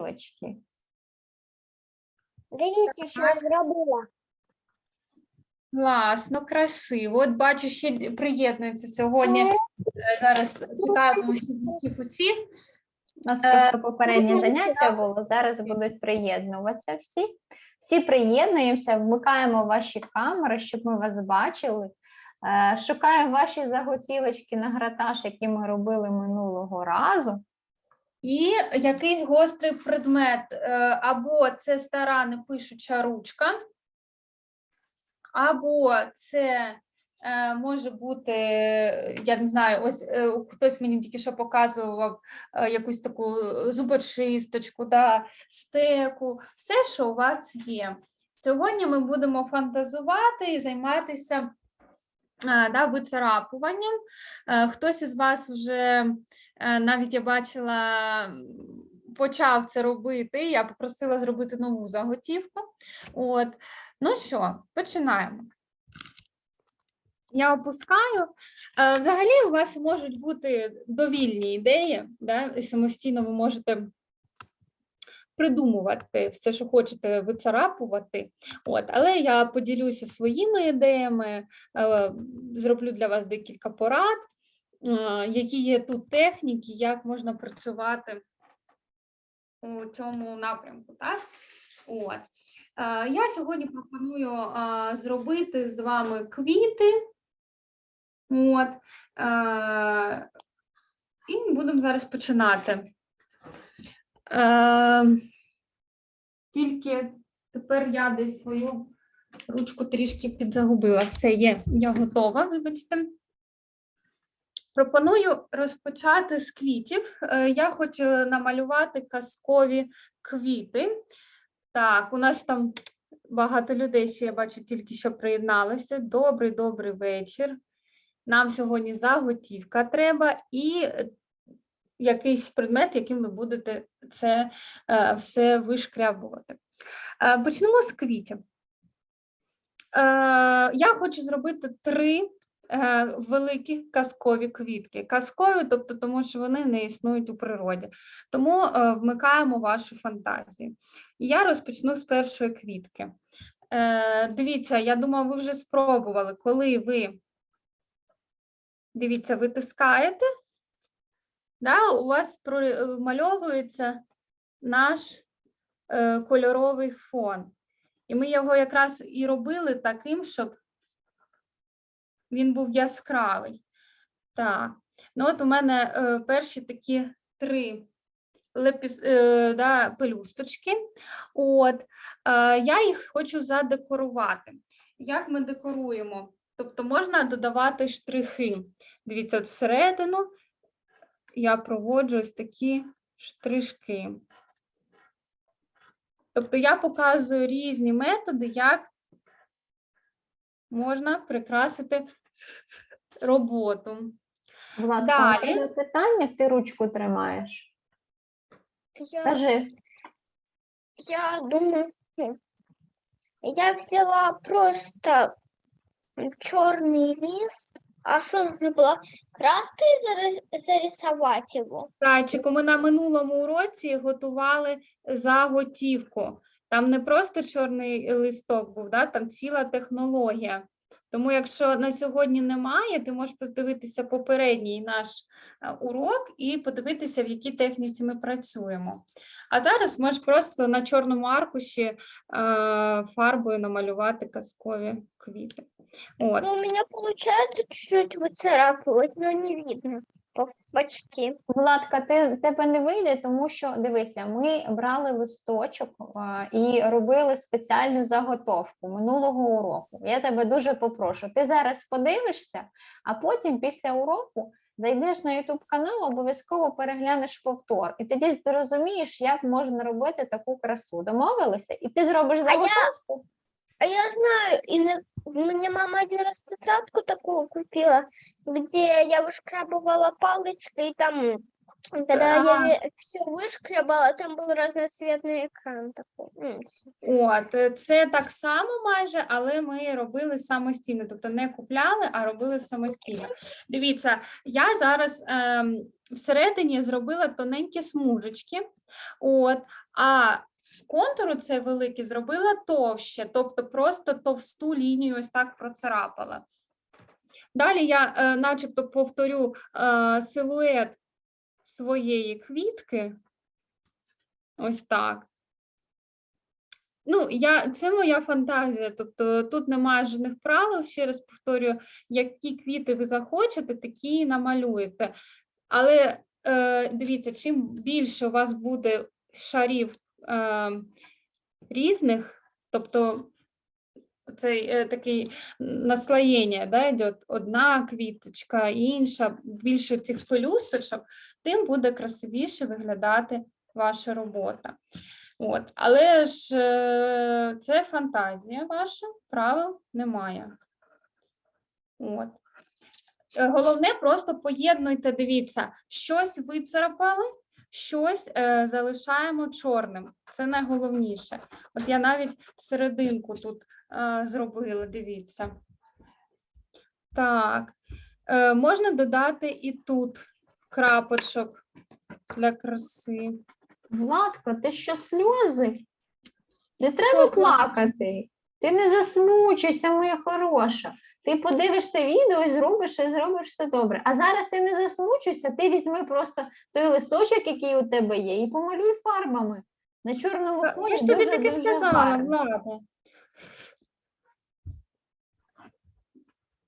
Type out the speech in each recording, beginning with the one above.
заготовочки. Дивіться, що я зробила. Класно, красиво. От бачу, ще приєднуються сьогодні. Е, Зараз чекаємо усіх усіх усіх. У нас Е, просто попереднє заняття було. Зараз будуть приєднуватися всі. Всі приєднуємося, вмикаємо ваші камери, щоб ми вас бачили. Е, Шукаємо ваші заготівочки на гратаж, які ми робили минулого разу. І якийсь гострий предмет, е, або це стара непишуча ручка, або це е, може бути, я не знаю, ось е, хтось мені тільки що показував якусь таку зубочисточку, да, стеку, все, що у вас є. Сьогодні ми будемо фантазувати і займатися да, вицарапуванням. Хтось із вас вже навіть я бачила, почав це робити. Я попросила зробити нову заготівку. От, ну що, починаємо. Я опускаю. Е, Взагалі, у вас можуть бути довільні ідеї, да? і самостійно ви можете придумувати все, що хочете вицарапувати. От, але я поділюся своїми ідеями, е, зроблю для вас декілька порад е, які є тут техніки, як можна працювати у цьому напрямку. Так? От. Е, Я сьогодні пропоную е, зробити з вами квіти. От. е, І будемо зараз починати. Е, Тільки тепер я десь свою ручку трішки підзагубила. Все є, я готова, вибачте. Пропоную розпочати з квітів. Е, Я хочу намалювати казкові квіти. Так, у нас там багато людей, ще я бачу, тільки що приєдналося. Добрий, добрий вечір. Нам сьогодні заготівка треба і якийсь предмет, яким ви будете це е, все вишкрябувати. Е, Почнемо з квітів. Я хочу зробити три великі казкові квітки. Казкові, тобто тому, що вони не існують у природі. Тому е, вмикаємо вашу фантазію. Я розпочну з першої квітки. Е, Дивіться, я думаю, ви вже спробували, коли ви дивіться, витискаєте, да, у вас промальовується наш е, кольоровий фон. І ми його якраз і робили таким, щоб він був яскравий. Так, ну от у мене е, перші такі три лепіс, е, да, пелюсточки. От, е, я їх хочу задекорувати. Як ми декоруємо? Тобто можна додавати штрихи. Дивіться, от всередину я проводжу ось такі штришки. Тобто я показую різні методи, як можна прикрасити роботу. Владко, Далі. мене питання, ти ручку тримаєш. Я, Скажи, я думаю, я взяла просто черный лист, а что нужно было краской зари- зарисовать его? Зайчику, ми на минулому уроці готували заготівку. Там не просто чорний листок був, да? там ціла технологія. Тому, якщо на сьогодні немає, ти можеш подивитися попередній наш е, урок і подивитися, в якій техніці ми працюємо. А зараз можеш просто на чорному аркуші е, фарбою намалювати казкові квіти. От. Ну, у мене виходить, чуть-чуть выцарапывать, але не видно. Почти. Владка, ти тебе не вийде, тому що дивися, ми брали листочок а, і робили спеціальну заготовку минулого уроку. Я тебе дуже попрошу. Ти зараз подивишся, а потім після уроку зайдеш на YouTube канал, обов'язково переглянеш повтор, і тоді зрозумієш, як можна робити таку красу. Домовилися? І ти зробиш я- заготовку. А я знаю, и на- мне мама один раз тетрадку такую купила, где я вышкрабывала палочкой, и там, когда Ага. я все вышкрабала, там был разноцветный экран такой. М, От, е, це так само майже, але ми робили самостійно, тобто не купляли, а робили самостійно. Дивіться, я зараз ем, всередині зробила тоненькі смужечки, От, а контуру цей великий зробила товще, тобто просто товсту лінію ось так процарапала. Далі я е, начебто повторю е, силует своєї квітки. Ось так. Ну, я, це моя фантазія, тобто тут немає жодних правил. Ще раз повторюю, які квіти ви захочете, такі і намалюєте. Але е, дивіться, чим більше у вас буде шарів е, різних, тобто цей е, такий наслоєння, да, йде одна квіточка, інша, більше цих пелюсточок, тим буде красивіше виглядати ваша робота. От. Але ж е, це фантазія ваша, правил немає. От. Е, Головне, просто поєднуйте, дивіться, щось вицарапали, щось е, залишаємо чорним. Це найголовніше. От я навіть серединку тут е, зробила, дивіться. Так, е, можна додати і тут крапочок для краси. Владко, ти що сльози? Не треба плакати. Ти не засмучуйся, моя хороша. Ти подивишся відео і зробиш, і зробиш все добре. А зараз ти не засмучуйся, ти візьми просто той листочок, який у тебе є, і помалюй фарбами. На чорному фоні Я ж тобі таки сказала. Влада.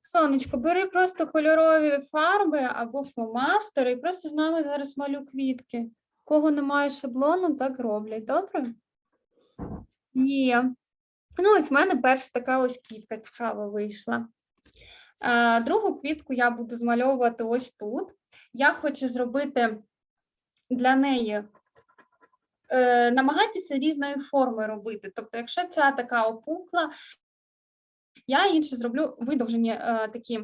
Сонечко, бери просто кольорові фарби або фломастери і просто з нами зараз малю квітки. Кого немає шаблону, так роблять, добре? Є. Ну, ось в мене перша така ось квітка цікава вийшла. Е, другу квітку я буду змальовувати ось тут. Я хочу зробити для неї е, намагайтеся різної форми робити. Тобто, якщо ця така опукла, я інше зроблю видовжені е, такі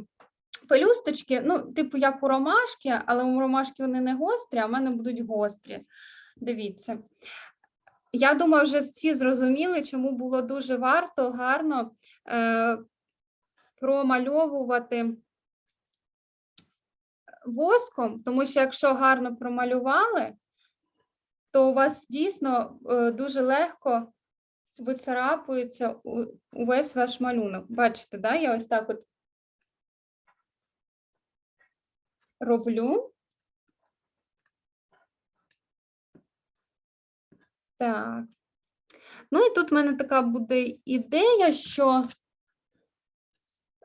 пелюсточки, ну, типу, як у ромашки, але у ромашки вони не гострі, а в мене будуть гострі. Дивіться. Я думаю, вже всі зрозуміли, чому було дуже варто гарно промальовувати воском, тому що якщо гарно промалювали, то у вас дійсно е, дуже легко вицарапується увесь ваш малюнок. Бачите, да? я ось так от роблю. Так. Ну і тут в мене така буде ідея, що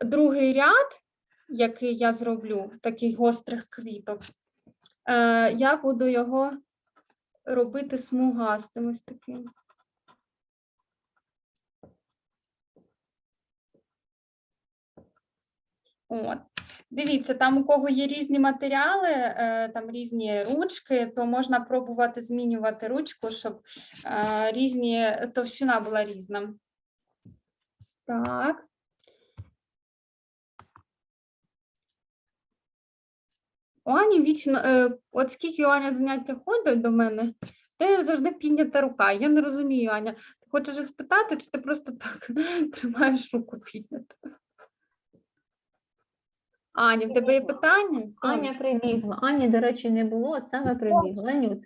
другий ряд, який я зроблю, таких гострих квіток, е, я буду його робити смугастим ось таким. От. Дивіться, там у кого є різні матеріали, е, там різні ручки, то можна пробувати змінювати ручку, щоб е, різні товщина була різна. Так. У Ані вічно, е, от скільки Аня заняття ходить до мене, ти завжди піднята рука. Я не розумію, Аня. Ти хочеш спитати, чи ти просто так тримаєш руку підняту? Аня, в тебе є питання? Аня прибігла. Ані, до речі, не було, от саме прибігла. Нют.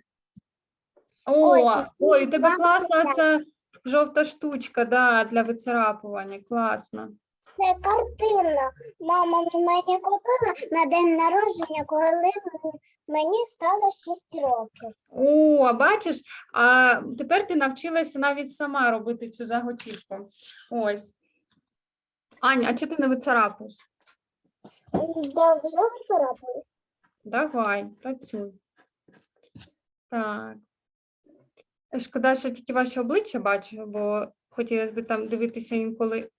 О, ой, у тебе класна ця жовта штучка, да, для вицарапування. Класно. Це картина. Мама мені купила на день народження, коли мені стало 6 років. О, а бачиш, а тепер ти навчилася навіть сама робити цю заготівку. Ось. Аня, а чого ти не вицарапуєш? Да, вже вицарапую. Давай, працюй. Так. Шкода, що тільки ваше обличчя бачу, бо хотілося б там дивитися інколи,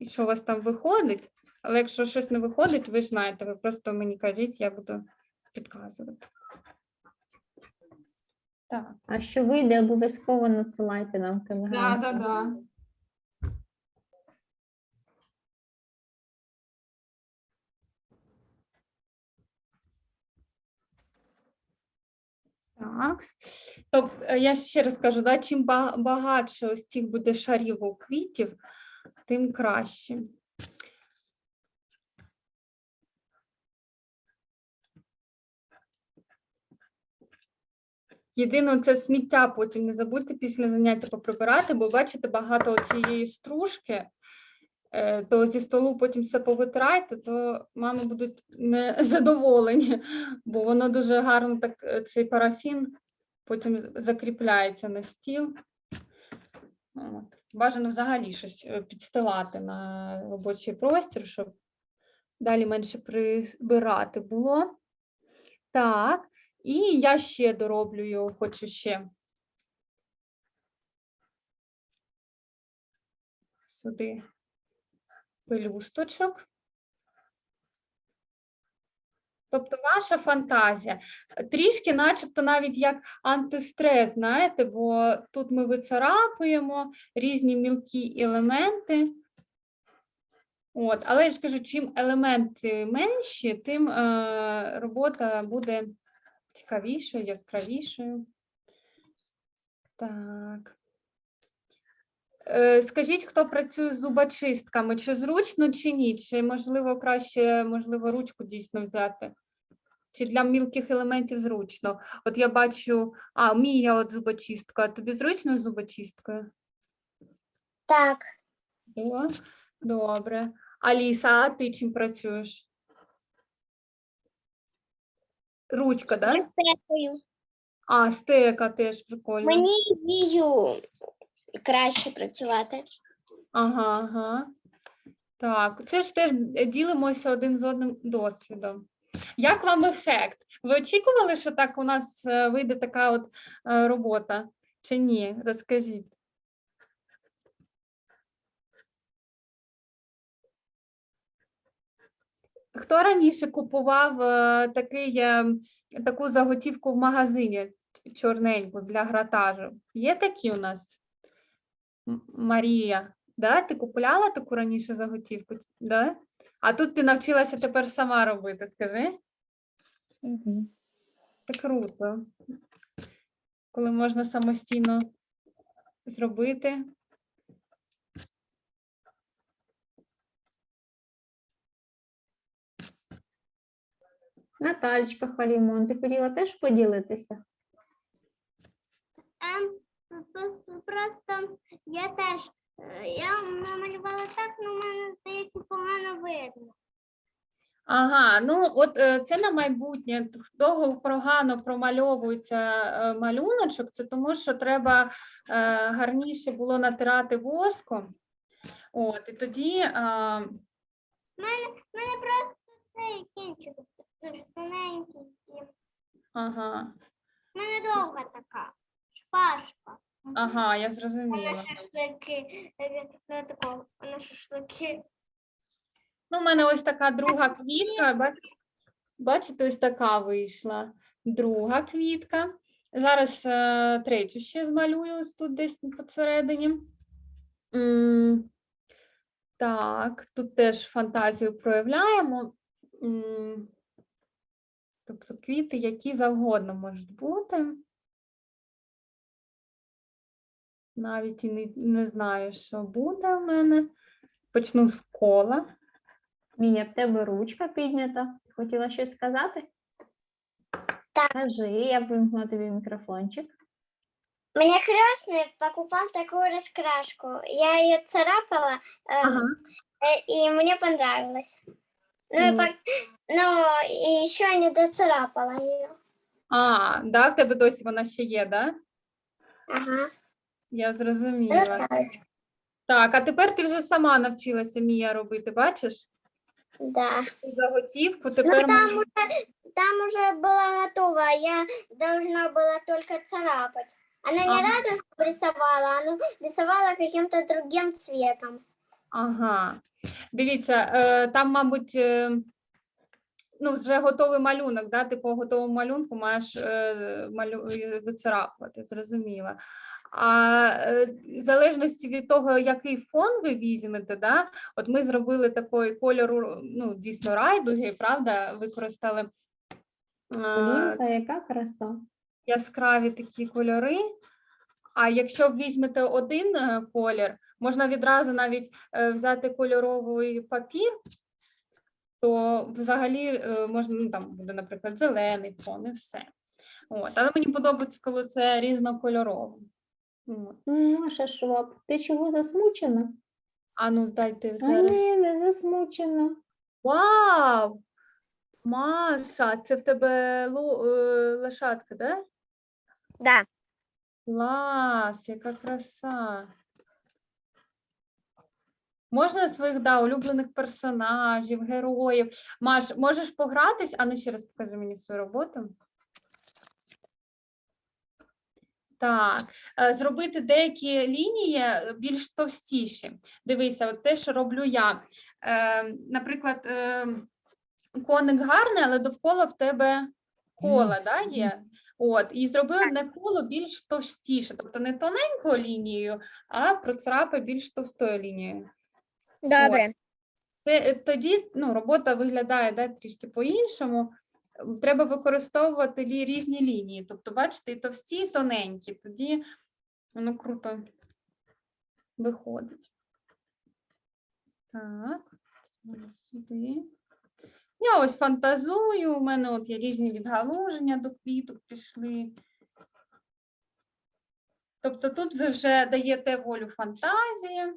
і що у вас там виходить. Але якщо щось не виходить, ви ж знаєте, ви просто мені кажіть, я буду підказувати. Так. А що вийде, обов'язково надсилайте нам в телеграм. Да, да, да. Так. Тобто, я ще раз кажу, да, чим ба- багатше ось цих буде шарів у квітів, тим краще. Єдине, це сміття потім не забудьте після заняття поприбирати, бо бачите, багато цієї стружки, е, то зі столу потім все повитирайте, то мами будуть незадоволені, бо воно дуже гарно так, е, цей парафін потім закріпляється на стіл. От. Бажано взагалі щось е, підстилати на робочий простір, щоб далі менше прибирати було. Так, і я ще дороблюю, хочу ще сюди пелюсточок. Тобто ваша фантазія. Трішки, начебто, навіть як антистрес, знаєте, бо тут ми вицарапуємо різні мілкі елементи. От, але я ж кажу, чим елементи менші, тим е, робота буде цікавішою, яскравішою. Так. Е, Скажіть, хто працює з зубочистками, чи зручно, чи ні? Чи можливо краще, можливо, ручку дійсно взяти? Чи для мілких елементів зручно? От я бачу, а, Мія, от зубочистка. Тобі зручно з зубочисткою? Так, О, добре. Аліса, а ти чим працюєш? Ручка, так? Да? дякую. А, стека теж прикольно. Мені дію краще працювати. Ага, ага. Так, це ж теж ділимося один з одним досвідом. Як вам ефект? Ви очікували, що так у нас е, вийде така от е, робота? Чи ні? Розкажіть. Хто раніше купував е, такий, таку заготівку в магазині чорненьку для гратажу? Є такі у нас? Марія, да? Ти купувала таку раніше заготівку? Да? А тут ти навчилася тепер сама робити, скажи? Угу. Це круто. Коли можна самостійно зробити. Наталечка Халімон, ти хотіла теж поділитися? Просто я теж е, я намалювала так, але в мене здається погано видно. Ага, ну от е, це на майбутнє. Довго погано промальовується е, малюночок, це тому, що треба гарніше було натирати воском. От, і тоді а, У мене просто цей кінчик дуже тоненький. ага, В мене довга така шпажка. Ага, я На зрозуміла. шашлики, на такого, на шашлики. Ну, у мене ось така друга квітка. бач- Бачите, ось така вийшла. Друга квітка. Зараз е, третю ще змалюю ось тут десь посередині. М, Так, тут теж фантазію проявляємо. М, Тобто квіти, які завгодно можуть бути. Навіть і не, не знаю, що буде в мене. Почну з кола. Міня, в тебе ручка піднята. Ти хотіла щось сказати? Так. Кажи, я вимкнула тобі мікрофончик. Мне крестный покупал такую раскраску. Я ее царапала, эм, Ага. э, и мне понравилось. Ну, и Ну. пок- ну, и еще не доцарапала ее. А, да, в тебе досі вона ще є, да? Ага. Я зрозуміла. Так, а тепер ти вже сама навчилася Мія робити, бачиш? Да. Заготівку Ну, там можна- уже, там уже была готова, я должна была только царапать. Она не Ага. радужку рисовала, она рисовала каким-то другим цветом. Ага. Дивіться, е, там, мабуть, е, ну, вже готовий малюнок, да? ти по готовому малюнку маєш е, малю... вицарапувати, зрозуміла. А е, в залежності від того, який фон ви візьмете, да? от ми зробили такий кольору, ну, дійсно райдуги, правда, використали. е, Лінка, яка краса. яскраві такі кольори. А якщо візьмете один е, колір, можна відразу навіть е, взяти кольоровий папір, то взагалі е, можна, ну там буде, наприклад, зелений фон і все. От, але мені подобається, коли це різнокольорово. От. Маша Шваб, ти чого засмучена? А ну, здайте А ні, не засмучена. Вау! Маша, це в тебе лу- е, лошадка, да? Да. Клас, яка краса. Можна своїх да, улюблених персонажів, героїв. Маш, можеш погратись? А ну ще раз покажи мені свою роботу. Так, е, зробити деякі лінії е, більш товстіші. Дивися, от те, що роблю я. Е, наприклад, коник гарний, але довкола в тебе кола да, є. От, і зроби одне коло більш товстіше, тобто не тоненькою лінією, а процарапай більш товстою лінією. Добре. Це е, тоді ну, робота виглядає да, трішки по-іншому. Треба використовувати лі- різні лінії. Тобто, бачите, і товсті, і тоненькі. Тоді воно круто виходить. Так, сюди. Я ось фантазую, у мене от є різні відгалуження до квіток пішли. Тобто тут ви вже даєте волю фантазії.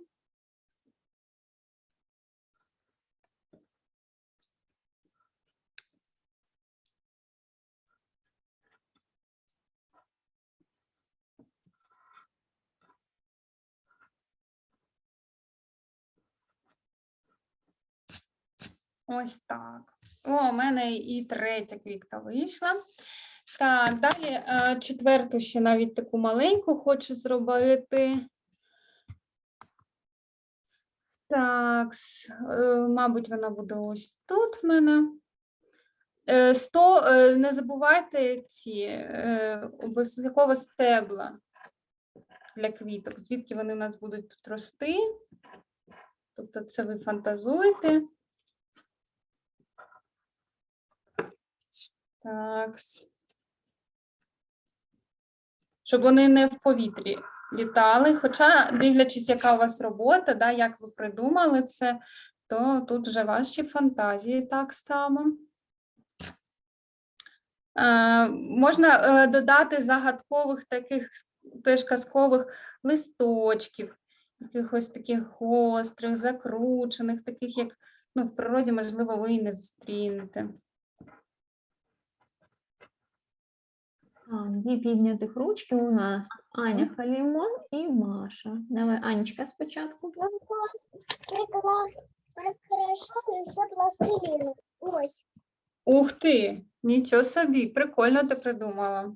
Ось так. О, у мене і третя квітка вийшла. Так, далі е, четверту ще навіть таку маленьку хочу зробити. Так, е, мабуть, вона буде ось тут в мене. Е, Сто, е, не забувайте ці обов'язково стебла для квіток, звідки вони у нас будуть тут рости. Тобто це ви фантазуєте. Так. Щоб вони не в повітрі літали. Хоча, дивлячись, яка у вас робота, да, як ви придумали це, то тут вже ваші фантазії так само. Е, можна е, додати загадкових таких теж казкових листочків, якихось таких гострих, закручених, таких, як ну, в природі, можливо, ви і не зустрінете. Дві піднятих ручки у нас Аня Халімон і Маша. Давай, Анечка спочатку. Прикрашали ще пластиліни. Ось. Ух ти! Нічого собі, прикольно ти придумала.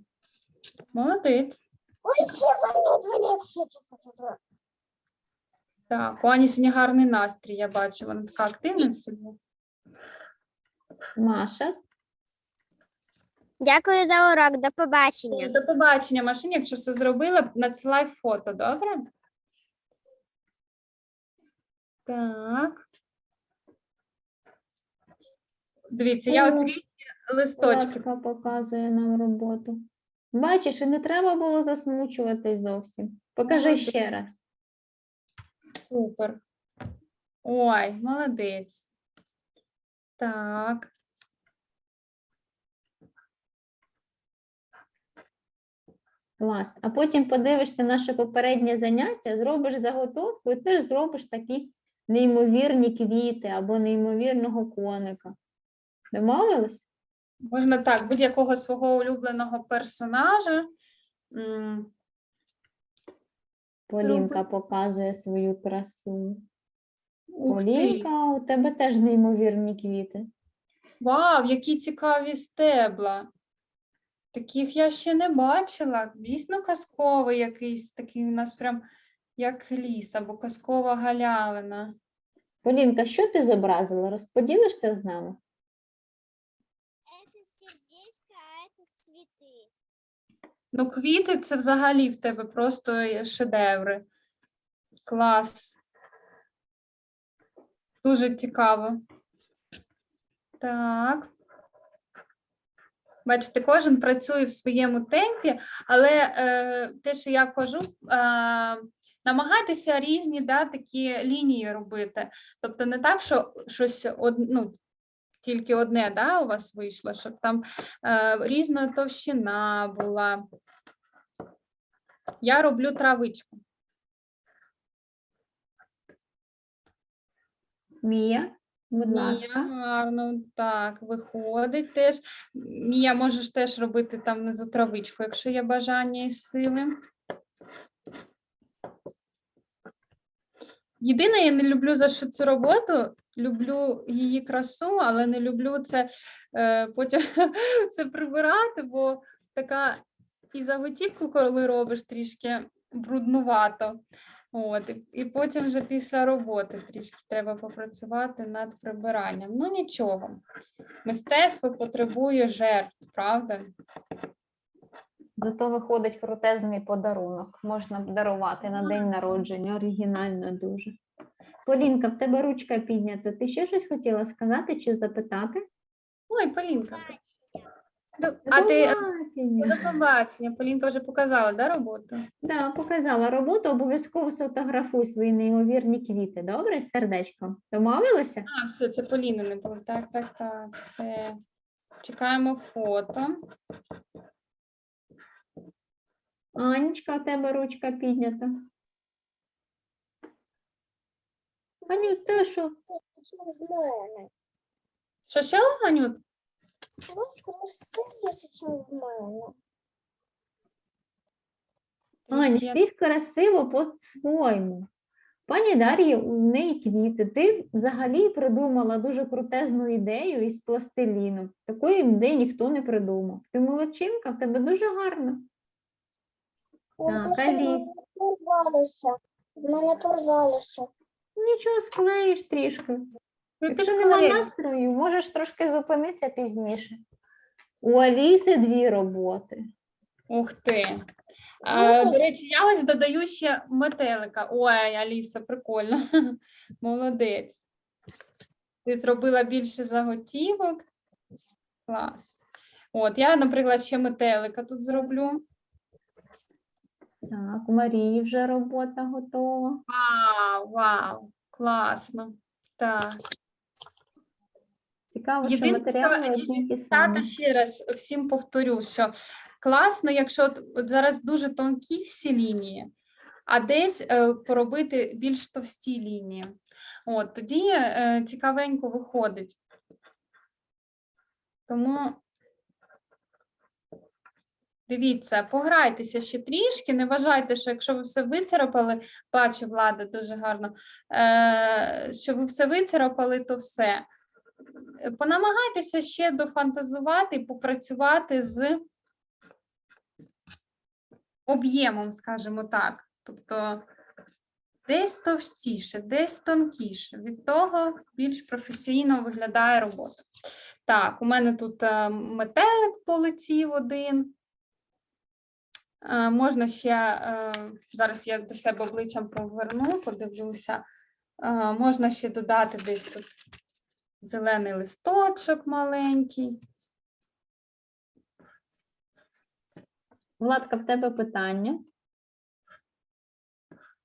Молодець. Ой, ще вони, вони. Так, у Ані сьогодні гарний настрій, я бачу. Вона така активна сьогодні. Маша. Дякую за урок. До побачення. До побачення, Машині. Якщо все зробила, надсилай фото, добре? Так. Дивіться, я О, от різні листочки. Левка показує нам роботу. Бачиш, і не треба було засмучуватись зовсім. Покажи Молодець. ще раз. Супер. Ой, молодець. Так. Клас. А потім подивишся наше попереднє заняття, зробиш заготовку і теж зробиш такі неймовірні квіти або неймовірного коника. Домовились? Можна так, будь-якого свого улюбленого персонажа. Полінка показує свою красу. Ух ти. У тебе теж неймовірні квіти. Вау, які цікаві стебла. Таких я ще не бачила. Дійсно казковий якийсь такий у нас прям як ліс або казкова галявина. Полінка, що ти зобразила? Розподілишся з нами? Це сердечко, а це цвіти. Ну, квіти це взагалі в тебе просто шедеври. Клас. Дуже цікаво. Так. Бачите, кожен працює в своєму темпі, але е, те, що я кажу, е, намагайтеся різні да, такі лінії робити. Тобто не так, що щось од, ну, тільки одне, да, у вас вийшло, щоб там е, різна товщина була. Я роблю травичку. Мія, будь Мія, ласка. гарно, так, виходить теж. Мія, можеш теж робити там внизу травичку, якщо є бажання і сили. Єдине, я не люблю за що цю роботу, люблю її красу, але не люблю це е, потім це прибирати, бо така і заготівку, коли робиш трішки бруднувато. От, і, потім вже після роботи трішки треба попрацювати над прибиранням. Ну нічого. Мистецтво потребує жертв, правда? Зато виходить крутезний подарунок. Можна дарувати на день народження. Оригінально дуже. Полінка, в тебе ручка піднята. Ти ще щось хотіла сказати чи запитати? Ой, Полінка. До- А ти е, Побачення. до побачення. Полінка вже показала, да, роботу? Да, показала роботу, обов'язково сфотографуй свої неймовірні квіти. Добре, з сердечком. Домовилися? А, все, це Поліна не було. Так, так, так, все. Чекаємо фото. Анечка, в тебе ручка піднята. Аню, ти що? Що ще, Анют? Аня, всіх красиво по-своєму. Пані Дар'ї, у неї квіти. Ти взагалі придумала дуже крутезну ідею із пластиліну. Такої ідеї ніхто не придумав. Ти молодчинка, в тебе дуже гарно. Так, Аліс. порвалося. В мене порвалося. Нічого, склеїш трішки. Ви Якщо нема підклеїли. настрою, можеш трошки зупинитися пізніше. У Аліси дві роботи. Ух ти. А, до речі, я ось додаю ще метелика. Ой, Аліса, прикольно. Молодець. Ти зробила більше заготівок. Клас. От, я, наприклад, ще метелика тут зроблю. Так, у Марії вже робота готова. Вау, вау, класно. Так. Цікаво, що матеріали одні ті самі. ще раз всім повторю, що класно, якщо от, от зараз дуже тонкі всі лінії, а десь е, поробити більш товсті лінії. От тоді е, цікавенько виходить. Тому дивіться, пограйтеся ще трішки. Не вважайте, що якщо ви все вицарапали, бачу, влада дуже гарно, е, що ви все вицарапали, то все. Понамагайтеся ще дофантазувати і попрацювати з об'ємом, скажімо так. Тобто десь товстіше, десь тонкіше. Від того більш професійно виглядає робота. Так, у мене тут е, метелик полетів один. Е, Можна ще, е, зараз я до себе обличчям поверну, подивлюся. Можна ще додати десь тут зелений листочок маленький. Владка, в тебе питання.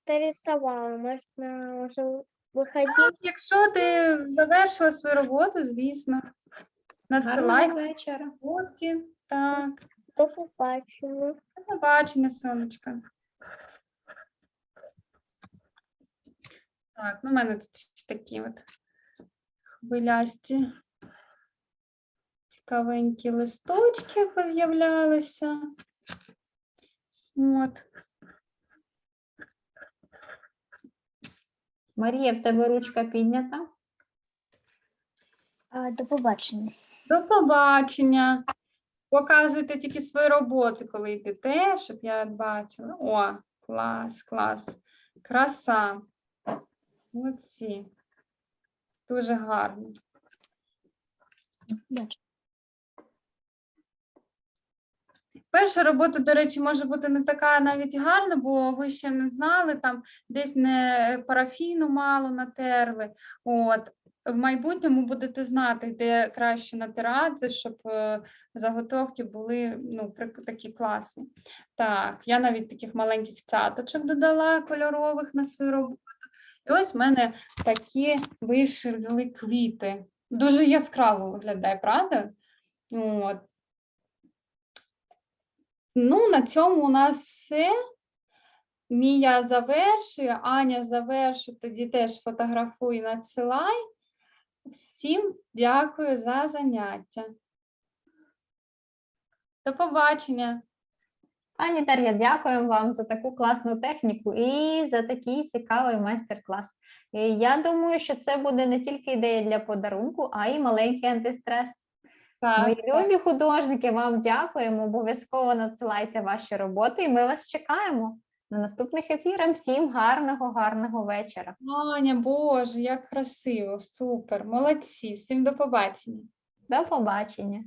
Ти рисувала, можна вже виходити. Так, якщо ти завершила свою роботу, звісно, надсилай вечора. фотки. Так, До побачення. до побачення, сонечка. Так, ну в мене тут ще такі от хвилясті, цікавенькі листочки поз'являлися. От. Марія, в тебе ручка піднята. До побачення. До побачення. Показуйте тільки свої роботи, коли йдете, щоб я бачила. О, клас, клас. Краса. Молодці. Дуже гарно. Перша робота, до речі, може бути не така навіть гарна, бо ви ще не знали, там десь не парафіну мало натерли. От. В майбутньому будете знати, де краще натирати, щоб е, заготовки були ну, такі класні. Так, я навіть таких маленьких цяточок додала кольорових на свою роботу. І ось в мене такі вийшли квіти. Дуже яскраво виглядає, правда? От. Ну, на цьому у нас все. Мія завершує, Аня завершує, тоді теж фотографуй, надсилай. Всім дякую за заняття. До побачення. Пані Дар'я, дякуємо вам за таку класну техніку і за такий цікавий майстер-клас. Я думаю, що це буде не тільки ідея для подарунку, а й маленький антистрес. Так, Мої так. любі художники, вам дякуємо. Обов'язково надсилайте ваші роботи, і ми вас чекаємо на наступних ефірах. Всім гарного, гарного вечора. Аня, Боже, як красиво, супер, молодці, всім до побачення. До побачення.